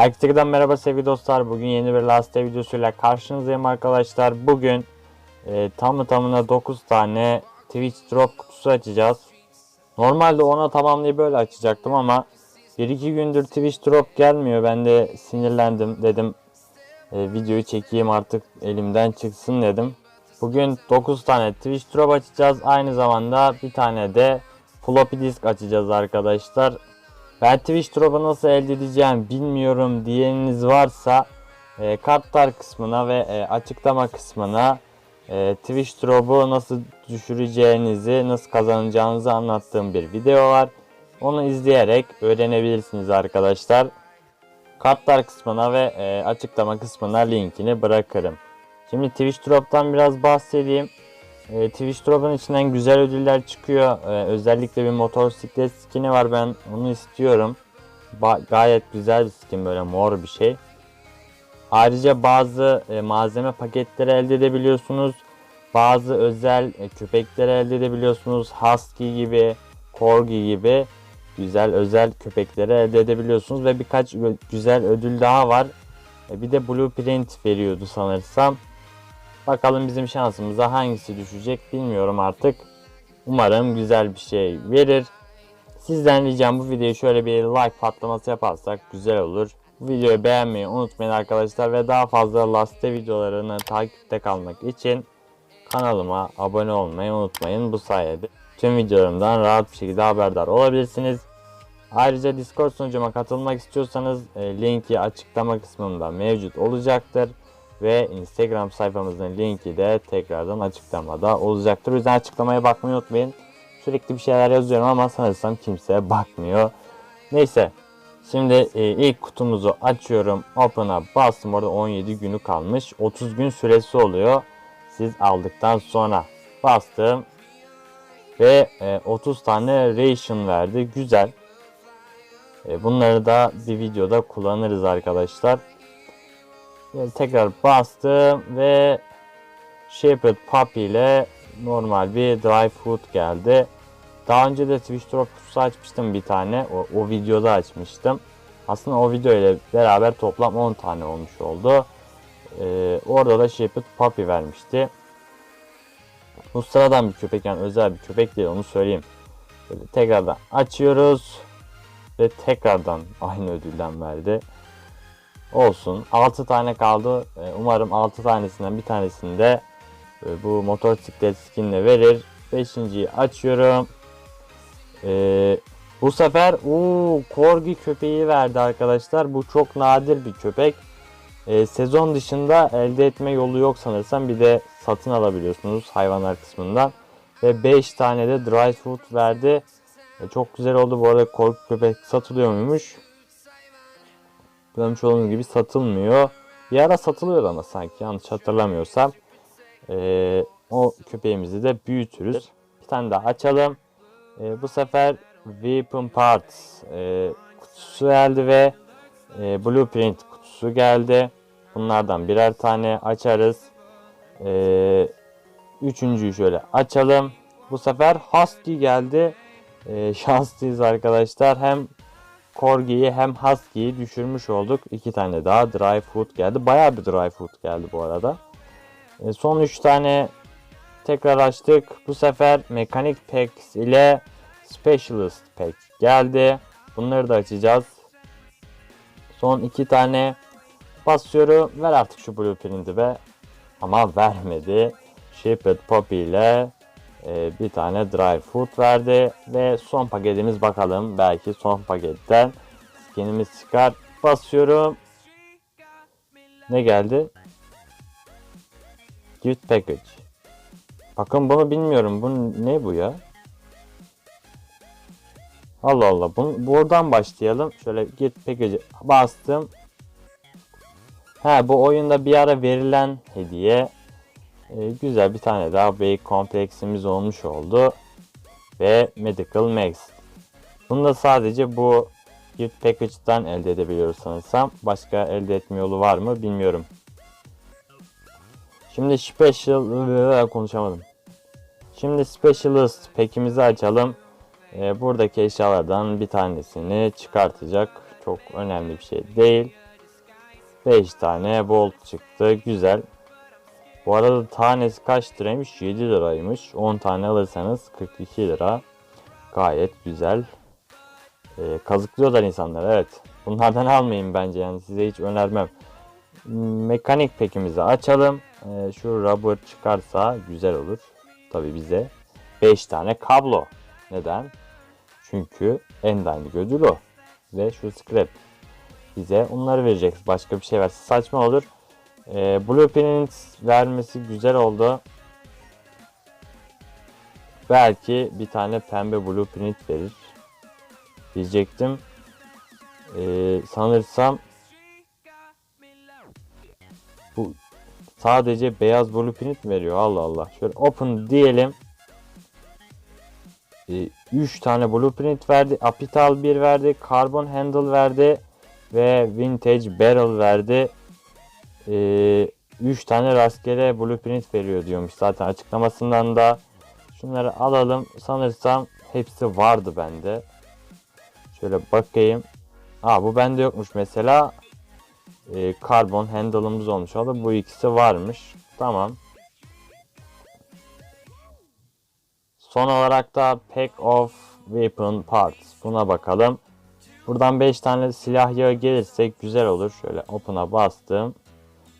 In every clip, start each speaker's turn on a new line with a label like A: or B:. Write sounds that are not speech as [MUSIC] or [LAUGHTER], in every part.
A: Herkese merhaba sevgili dostlar. Bugün yeni bir Last Day videosuyla karşınızdayım arkadaşlar. Bugün e, tamı tamına 9 tane Twitch Drop kutusu açacağız. Normalde ona tamamlayıp böyle açacaktım ama 1-2 gündür Twitch Drop gelmiyor. Ben de sinirlendim. Dedim e, videoyu çekeyim artık elimden çıksın dedim. Bugün 9 tane Twitch Drop açacağız. Aynı zamanda bir tane de floppy disk açacağız arkadaşlar. Ben Twitch Drop'u nasıl elde edeceğim bilmiyorum diyeniniz varsa e, kartlar kısmına ve e, açıklama kısmına e, Twitch Drop'u nasıl düşüreceğinizi, nasıl kazanacağınızı anlattığım bir video var. Onu izleyerek öğrenebilirsiniz arkadaşlar. Kartlar kısmına ve e, açıklama kısmına linkini bırakırım. Şimdi Twitch Drop'tan biraz bahsedeyim. E, Twitch Drop'un içinden güzel ödüller çıkıyor. E, özellikle bir motosiklet skin'i var ben onu istiyorum. Ba- gayet güzel bir skin böyle mor bir şey. Ayrıca bazı e, malzeme paketleri elde edebiliyorsunuz. Bazı özel e, köpekleri elde edebiliyorsunuz. Husky gibi, Corgi gibi güzel özel köpekleri elde edebiliyorsunuz. Ve birkaç güzel ödül daha var. E, bir de Blueprint veriyordu sanırsam. Bakalım bizim şansımıza hangisi düşecek bilmiyorum artık. Umarım güzel bir şey verir. Sizden ricam bu videoyu şöyle bir like patlaması yaparsak güzel olur. Bu videoyu beğenmeyi unutmayın arkadaşlar ve daha fazla laste videolarını takipte kalmak için kanalıma abone olmayı unutmayın. Bu sayede tüm videolarımdan rahat bir şekilde haberdar olabilirsiniz. Ayrıca Discord sunucuma katılmak istiyorsanız e, linki açıklama kısmında mevcut olacaktır ve Instagram sayfamızın linki de tekrardan açıklamada olacaktır. O yüzden açıklamaya bakmayı unutmayın. Sürekli bir şeyler yazıyorum ama sanırsam kimse bakmıyor. Neyse. Şimdi e, ilk kutumuzu açıyorum. Open'a bastım. Orada 17 günü kalmış. 30 gün süresi oluyor. Siz aldıktan sonra bastım. Ve e, 30 tane ration verdi. Güzel. E, bunları da bir videoda kullanırız arkadaşlar. Yani tekrar bastım ve Shepherd Puppy ile normal bir dry food geldi. Daha önce de Twitch Drop açmıştım bir tane. O, o videoda açmıştım. Aslında o video ile beraber toplam 10 tane olmuş oldu. Ee, orada da Shepherd Puppy vermişti. Bu sıradan bir köpek yani özel bir köpek değil onu söyleyeyim. Böyle tekrardan açıyoruz. Ve tekrardan aynı ödülden verdi. Olsun. 6 tane kaldı. Ee, Umarım 6 tanesinden bir tanesini de e, bu motosiklet skinle verir. 5.yi açıyorum. Ee, bu sefer uuu Corgi köpeği verdi arkadaşlar. Bu çok nadir bir köpek. Ee, sezon dışında elde etme yolu yok sanırsam. Bir de satın alabiliyorsunuz hayvanlar kısmından. Ve 5 tane de dry food verdi. Ee, çok güzel oldu. Bu arada Corgi köpek satılıyor muymuş? Görmüş olduğunuz gibi satılmıyor. Bir ara satılıyor ama sanki yanlış hatırlamıyorsam. Ee, o köpeğimizi de büyütürüz. Bir tane daha açalım. Ee, bu sefer Weapon Parts e, kutusu geldi ve e, Blueprint kutusu geldi. Bunlardan birer tane açarız. Ee, üçüncüyü şöyle açalım. Bu sefer Husky geldi. Ee, [LAUGHS] şanslıyız arkadaşlar. Hem Corgi'yi hem Husky'yi düşürmüş olduk. İki tane daha dry food geldi. Bayağı bir dry food geldi bu arada. E, son 3 tane tekrar açtık. Bu sefer Mechanic Packs ile Specialist Pack geldi. Bunları da açacağız. Son 2 tane basıyorum. Ver artık şu blueprint'i be. Ama vermedi. Shepherd Poppy ile e, bir tane dry food verdi. Ve son paketimiz bakalım. Belki son paketten skinimiz çıkar. Basıyorum. Ne geldi? Gift package. Bakın bunu bilmiyorum. Bu ne bu ya? Allah Allah. Bunu, buradan başlayalım. Şöyle gift package bastım. Ha bu oyunda bir ara verilen hediye. Ee, güzel bir tane daha bey kompleksimiz olmuş oldu. Ve Medical Max. Bunu da sadece bu gift package'dan elde edebiliyoruz sanırsam. Başka elde etme yolu var mı bilmiyorum. Şimdi special [LAUGHS] konuşamadım. Şimdi specialist pekimizi açalım. Ee, buradaki eşyalardan bir tanesini çıkartacak. Çok önemli bir şey değil. 5 tane bolt çıktı. Güzel. Bu arada tanesi kaç liraymış? 7 liraymış. 10 tane alırsanız 42 lira. Gayet güzel. Ee, kazıklıyorlar insanlar evet. Bunlardan [LAUGHS] almayın bence yani size hiç önermem. Mekanik pekimizi açalım. Ee, şu rubber çıkarsa güzel olur. Tabi bize 5 tane kablo. Neden? Çünkü en dandik o. Ve şu scrap. Bize onları verecek. Başka bir şey verse saçma olur. Ee, Blueprint vermesi güzel oldu. Belki bir tane pembe blueprint verir. Diyecektim. Ee, sanırsam bu sadece beyaz blueprint mi veriyor? Allah Allah. Şöyle open diyelim. 3 ee, tane blueprint verdi. Apital 1 verdi. Carbon handle verdi. Ve vintage barrel verdi. 3 ee, tane rastgele blueprint veriyor diyormuş. Zaten açıklamasından da şunları alalım. Sanırsam hepsi vardı bende. Şöyle bakayım. Aa bu bende yokmuş mesela. Ee, karbon handle'ımız olmuş oldu. Bu ikisi varmış. Tamam. Son olarak da Pack of Weapon Parts. Buna bakalım. Buradan 5 tane silah yağı gelirse güzel olur. Şöyle open'a bastım.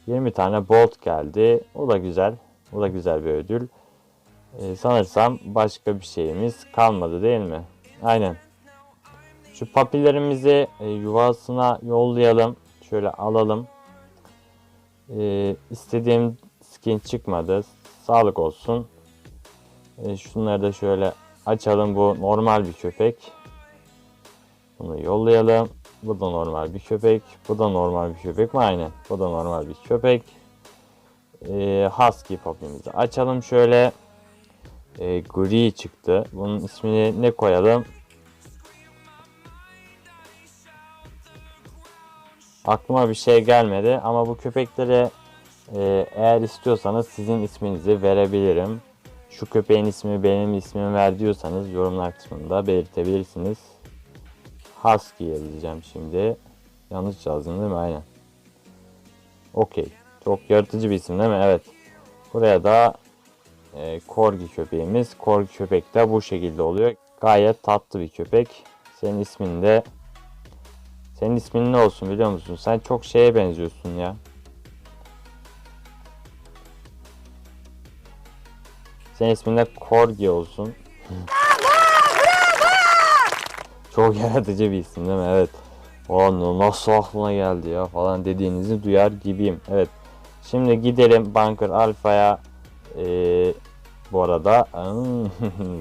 A: 20 tane bolt geldi. O da güzel. O da güzel bir ödül. Ee, sanırsam başka bir şeyimiz kalmadı değil mi? Aynen. Şu papillerimizi e, yuvasına yollayalım. Şöyle alalım. Ee, istediğim skin çıkmadı. Sağlık olsun. Ee, şunları da şöyle açalım. Bu normal bir köpek. Bunu yollayalım. Bu da normal bir köpek. Bu da normal bir köpek mi? Aynen. Bu da normal bir köpek. Ee, Husky popimizi açalım şöyle. Ee, gri çıktı. Bunun ismini ne koyalım? Aklıma bir şey gelmedi ama bu köpeklere e, eğer istiyorsanız sizin isminizi verebilirim. Şu köpeğin ismi benim ismimi ver diyorsanız yorumlar kısmında belirtebilirsiniz. Husky yazacağım şimdi. Yanlış yazdım değil mi? Aynen. Okey. Çok yaratıcı bir isim değil mi? Evet. Buraya da e, Corgi köpeğimiz. Corgi köpek de bu şekilde oluyor. Gayet tatlı bir köpek. Senin ismin de senin ismin ne olsun biliyor musun? Sen çok şeye benziyorsun ya. Senin ismin de Corgi olsun. [LAUGHS] Çok [LAUGHS] yaratıcı bir isim değil mi? Evet. O nasıl aklına geldi ya falan dediğinizi duyar gibiyim. Evet. Şimdi gidelim Bunker Alpha'ya. Ee, bu arada [LAUGHS]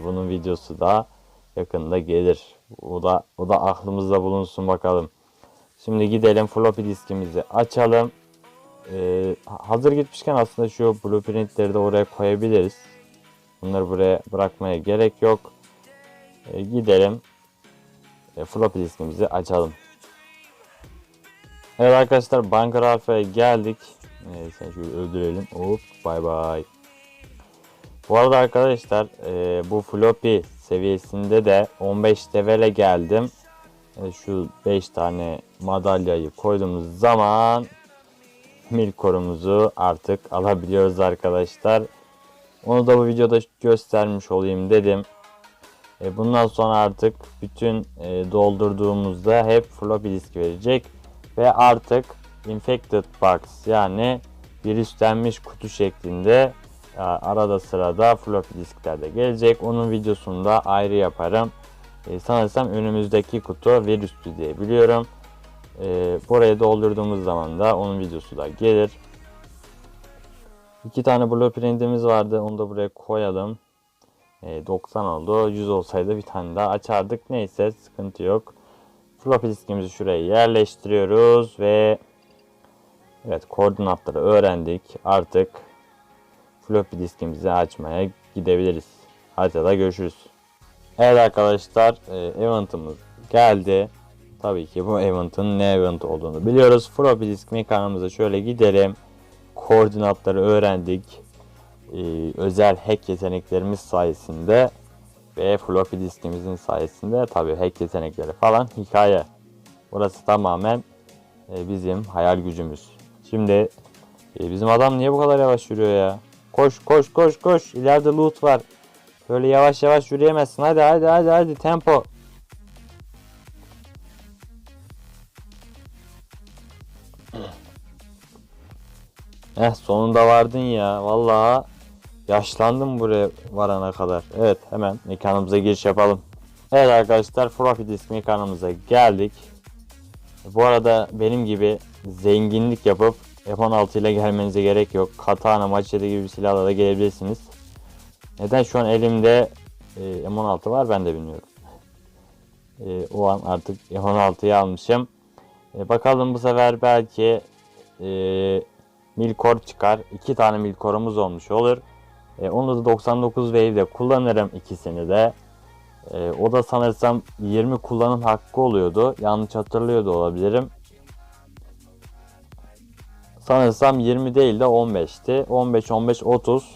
A: bunun videosu da yakında gelir. O da o da aklımızda bulunsun bakalım. Şimdi gidelim floppy diskimizi açalım. Ee, hazır gitmişken aslında şu blueprintleri de oraya koyabiliriz. Bunları buraya bırakmaya gerek yok. Ee, gidelim. E, floppy diskimizi açalım. Evet arkadaşlar Bunker Alpha'ya geldik. Evet, şöyle öldürelim. Hop bay bay. Bu arada arkadaşlar e, bu floppy seviyesinde de 15 levele geldim. E, şu 5 tane madalyayı koyduğumuz zaman milkorumuzu artık alabiliyoruz arkadaşlar. Onu da bu videoda göstermiş olayım dedim. E, bundan sonra artık bütün e, doldurduğumuzda hep floppy disk verecek. Ve artık infected box yani virüslenmiş kutu şeklinde e, arada sırada floppy diskler de gelecek. Onun videosunu da ayrı yaparım. E, sanırsam önümüzdeki kutu virüslü diye biliyorum. E, buraya doldurduğumuz zaman da onun videosu da gelir. İki tane blueprintimiz vardı. Onu da buraya koyalım. E, 90 oldu. 100 olsaydı bir tane daha açardık. Neyse sıkıntı yok. Floppy diskimizi şuraya yerleştiriyoruz ve evet koordinatları öğrendik. Artık floppy diskimizi açmaya gidebiliriz. Haritada görüşürüz. Evet arkadaşlar e, eventımız geldi. Tabii ki bu event'ın ne event olduğunu biliyoruz. Floppy disk mekanımıza şöyle gidelim. Koordinatları öğrendik. Ee, özel hack yeteneklerimiz sayesinde ve floppy diskimizin sayesinde tabii hack yetenekleri falan hikaye. Burası tamamen e, bizim hayal gücümüz. Şimdi e, bizim adam niye bu kadar yavaş yürüyor ya? Koş koş koş koş. İleride loot var. Böyle yavaş yavaş yürüyemezsin. Hadi hadi hadi hadi tempo. [CLEARS THROAT] Eh sonunda vardın ya. Vallahi yaşlandım buraya varana kadar. Evet hemen mekanımıza giriş yapalım. Evet arkadaşlar Disk mekanımıza geldik. Bu arada benim gibi zenginlik yapıp F-16 ile gelmenize gerek yok. Katana, Machete gibi silahla da gelebilirsiniz. Neden şu an elimde e, M16 var ben de bilmiyorum. E, o an artık M16'yı almışım. E, bakalım bu sefer belki e, Milkor çıkar. İki tane Milkor'umuz olmuş olur. E, onu da 99 Wave'de kullanırım ikisini de. E, o da sanırsam 20 kullanım hakkı oluyordu. Yanlış hatırlıyor da olabilirim. Sanırsam 20 değil de 15'ti. 15 15 30.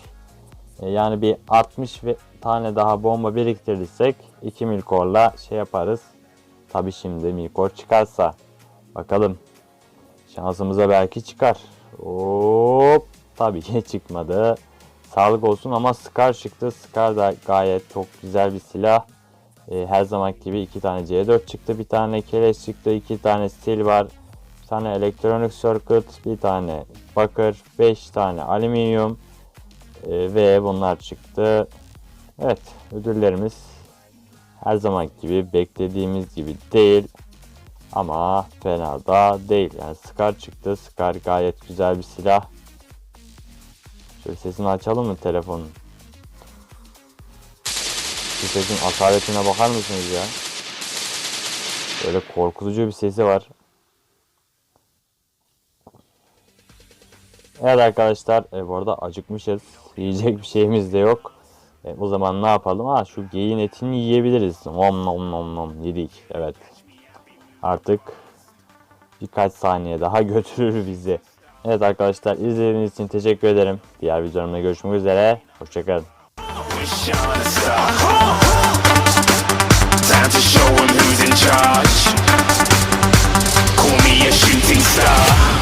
A: E, yani bir 60 ve tane daha bomba biriktirirsek 2 milkorla şey yaparız. Tabi şimdi milkor çıkarsa. Bakalım. Şansımıza belki çıkar. Hop. Tabii ki çıkmadı. Sağlık olsun ama Scar çıktı. Scar da gayet çok güzel bir silah. Ee, her zaman gibi iki tane C4 çıktı. Bir tane keleş çıktı. iki tane stil var. Bir tane elektronik circuit. Bir tane bakır. Beş tane alüminyum. Ee, ve bunlar çıktı. Evet ödüllerimiz her zaman gibi beklediğimiz gibi değil. Ama fena da değil. Yani Scar çıktı. Scar gayet güzel bir silah. Sesini açalım mı telefonun? Şu sesin asaletine bakar mısınız ya? Böyle korkutucu bir sesi var. Evet arkadaşlar e, bu arada acıkmışız. Yiyecek bir şeyimiz de yok. E, o zaman ne yapalım? Ha şu geyin etini yiyebiliriz. Nom nom nom nom yedik. Evet. Artık birkaç saniye daha [LAUGHS] götürür bizi. Evet arkadaşlar izlediğiniz için teşekkür ederim. Diğer videolarımda görüşmek üzere. Hoşçakalın.
B: Time to who's in charge. Call me a shooting star.